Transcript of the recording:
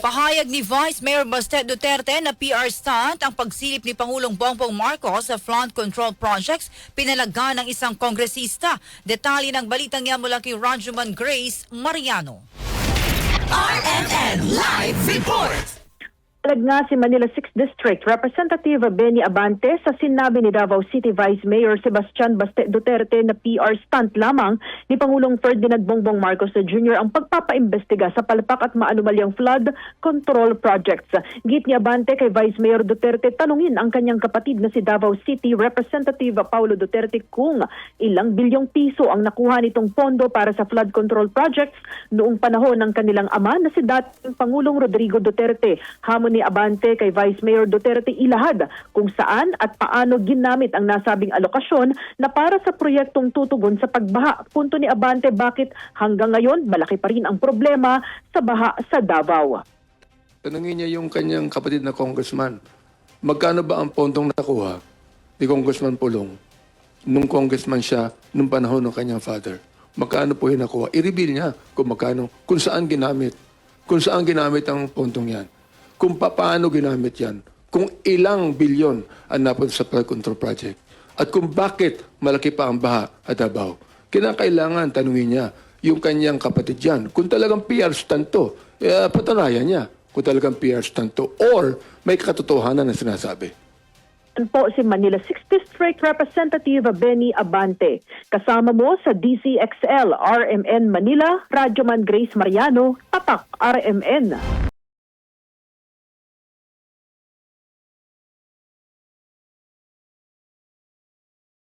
Pahayag ni Vice Mayor Bastet Duterte na PR stunt ang pagsilip ni Pangulong Bongbong Marcos sa flood control projects pinalaga ng isang kongresista. Detalye ng balitang yan mula kay Rajuman Grace Mariano. RMN Live Report! Talag nga si Manila 6th District Representative Benny Abante sa sinabi ni Davao City Vice Mayor Sebastian Baste Duterte na PR stunt lamang ni Pangulong Ferdinand Bongbong Marcos Jr. ang pagpapaimbestiga sa palpak at maanumalyang flood control projects. Git ni Abante kay Vice Mayor Duterte tanungin ang kanyang kapatid na si Davao City Representative Paulo Duterte kung ilang bilyong piso ang nakuha nitong pondo para sa flood control projects noong panahon ng kanilang ama na si dating Pangulong Rodrigo Duterte. Hamon ni Abante kay Vice Mayor Duterte ilahad kung saan at paano ginamit ang nasabing alokasyon na para sa proyektong tutugon sa pagbaha. Punto ni Abante bakit hanggang ngayon malaki pa rin ang problema sa baha sa Davao. Tanungin niya yung kanyang kapatid na congressman, magkano ba ang pondong nakuha ni Congressman Pulong nung congressman siya nung panahon ng kanyang father? Magkano po yung nakuha? I-reveal niya kung magkano, kung saan ginamit, kung saan ginamit ang pondong yan, kung paano ginamit yan, kung ilang bilyon ang napunta sa flood control project, at kung bakit malaki pa ang baha at Davao. Kinakailangan tanungin niya yung kanyang kapatid yan. Kung talagang PR stunt to, eh, patanayan niya kung talagang PR stunt to or may katotohanan na sinasabi. Po si Manila 6th District Representative Benny Abante. Kasama mo sa DCXL RMN Manila, Radyoman Grace Mariano, Tatak RMN.